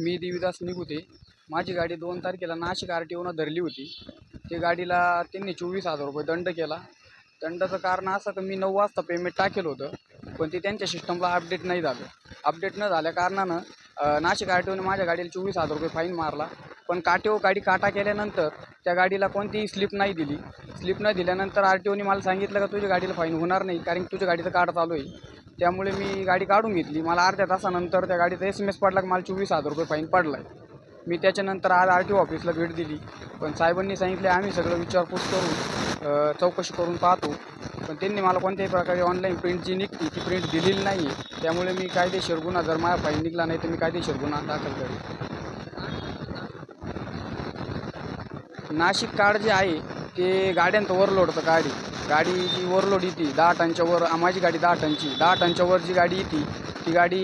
मी देवीदास निघुते. माझी गाडी दोन तारखेला नाशिक आर टी ओनं धरली होती. ते गाडीला त्यांनी चोवीस हजार रुपये दंड केला. दंडाचं कारण असं की मी नऊ वाजता पेमेंट टाकेलं होतं पण ते त्यांच्या सिस्टमला अपडेट नाही झालं. अपडेट न झाल्या कारणानं नाशिक आर टी ओने माझ्या गाडीला चोवीस हजार रुपये फाईन मारला. पण काटेओ गाडी काटा केल्यानंतर त्या गाडीला कोणतीही स्लिप नाही दिली. स्लिप न दिल्यानंतर आर टी ओने मला सांगितलं का तुझ्या गाडीला फाईन होणार नाही कारण तुझ्या गाडीचं काटा चालू आहे. त्यामुळे मी गाडी काढून घेतली. मला अर्ध्या तासानंतर त्या गाडीचा एस एम एस पडला की मला चोवीस हजार रुपये फाईन पडला आहे मी त्याच्यानंतर आज आर टी ओ ऑफिसला भेट दिली. पण साहेबांनी सांगितले आम्ही सगळं विचारपूस करून चौकशी करून पाहतो. पण त्यांनी मला कोणत्याही प्रकारे ऑनलाईन प्रिंट जी निघती ती प्रिंट दिलेली नाही आहे त्यामुळे मी कायदेशीर गुन्हा जर माझा फाईन निघला नाही तर मी कायदेशीर गुन्हा दाखल करेन. नाशिक कार्ड जे आहे ते गाड्यांचं होतं गाडी. गाडी जी ओव्हरलोड येते. दहा टनच्या वर माझी गाडी दहा टनची. दहा टनच्या वर जी गाडी येते ती गाडी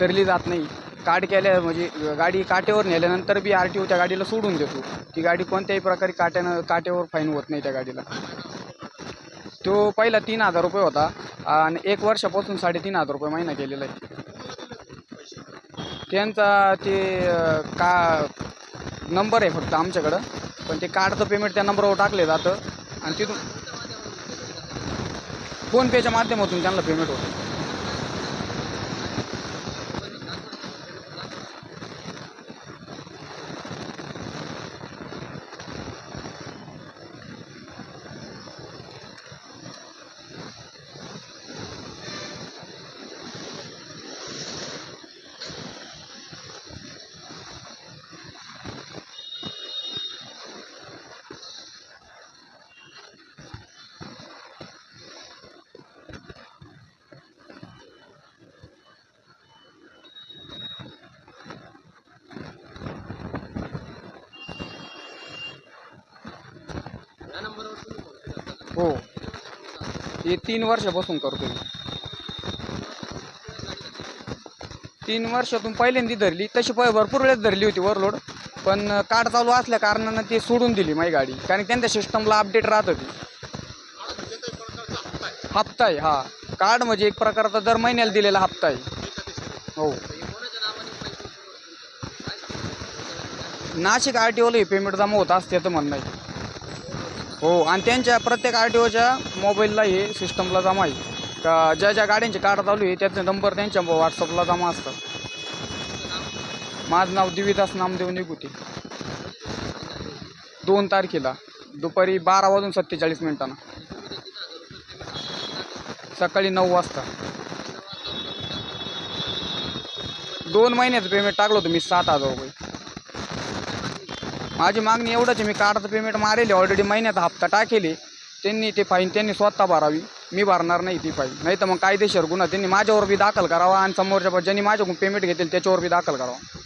धरली जात नाही. काट केल्या म्हणजे गाडी काटेवर नेल्यानंतर बी आर टी ओ त्या गाडीला सोडून देतो. ती गाडी कोणत्याही प्रकारे काट्यानं काटेवर फाईन होत नाही त्या गाडीला. तो पहिला तीन हजार रुपये होता आणि एक वर्षापासून साडेतीन हजार रुपये महिना केलेला आहे. त्यांचा ते का नंबर आहे फक्त आमच्याकडं. पण ते कार्डचं पेमेंट त्या नंबरवर टाकले जातं. आणि तिथून फोनपेच्या माध्यमातून त्यांना पेमेंट होतं. हो. हे तीन वर्षापासून करतो मी. तीन वर्षातून पहिल्यांदी धरली तशी प भरपूर वेळेस धरली होती वरलोड पण कार्ड चालू असल्या कारणानं ते सोडून दिली माझी गाडी. कारण त्यांच्या सिस्टमला अपडेट राहत होती. हप्ता आहे हा. कार्ड म्हणजे एक प्रकारचा दर महिन्याला दिलेला हप्ता आहे हो. नाशिक आर टी ओला हे पेमेंट जमा होत असते तर म्हणणं आहे. हो आणि त्यांच्या प्रत्येक आर टी ओच्या मोबाईलला हे सिस्टमला जमा आहे. का ज्या ज्या गाड्यांचे कार्ड चालू आहे त्याचे नंबर त्यांच्या व्हॉट्सअपला जमा असतात. माझं नाव दिविदास नामदेव निगुते. दोन तारखेला दुपारी बारा वाजून सत्तेचाळीस मिनिटांना. सकाळी नऊ वाजता. दोन महिन्याचं पेमेंट टाकलं होतं मी सात हजार रुपये. माझी मागणी एवढंच आहे मी कार्डचं पेमेंट मारेल ऑलरेडी महिन्यात हप्ता टाकेले. त्यांनी ते फाईन त्यांनी स्वतः भरावी. मी भरणार नाही ती फाईन नाही तर मग कायदेशीर गुन्हा त्यांनी माझ्यावर बी दाखल करावा आणि समोरच्या ज्यांनी माझ्याकडून पेमेंट घेतील त्याच्यावर बी दाखल करावा.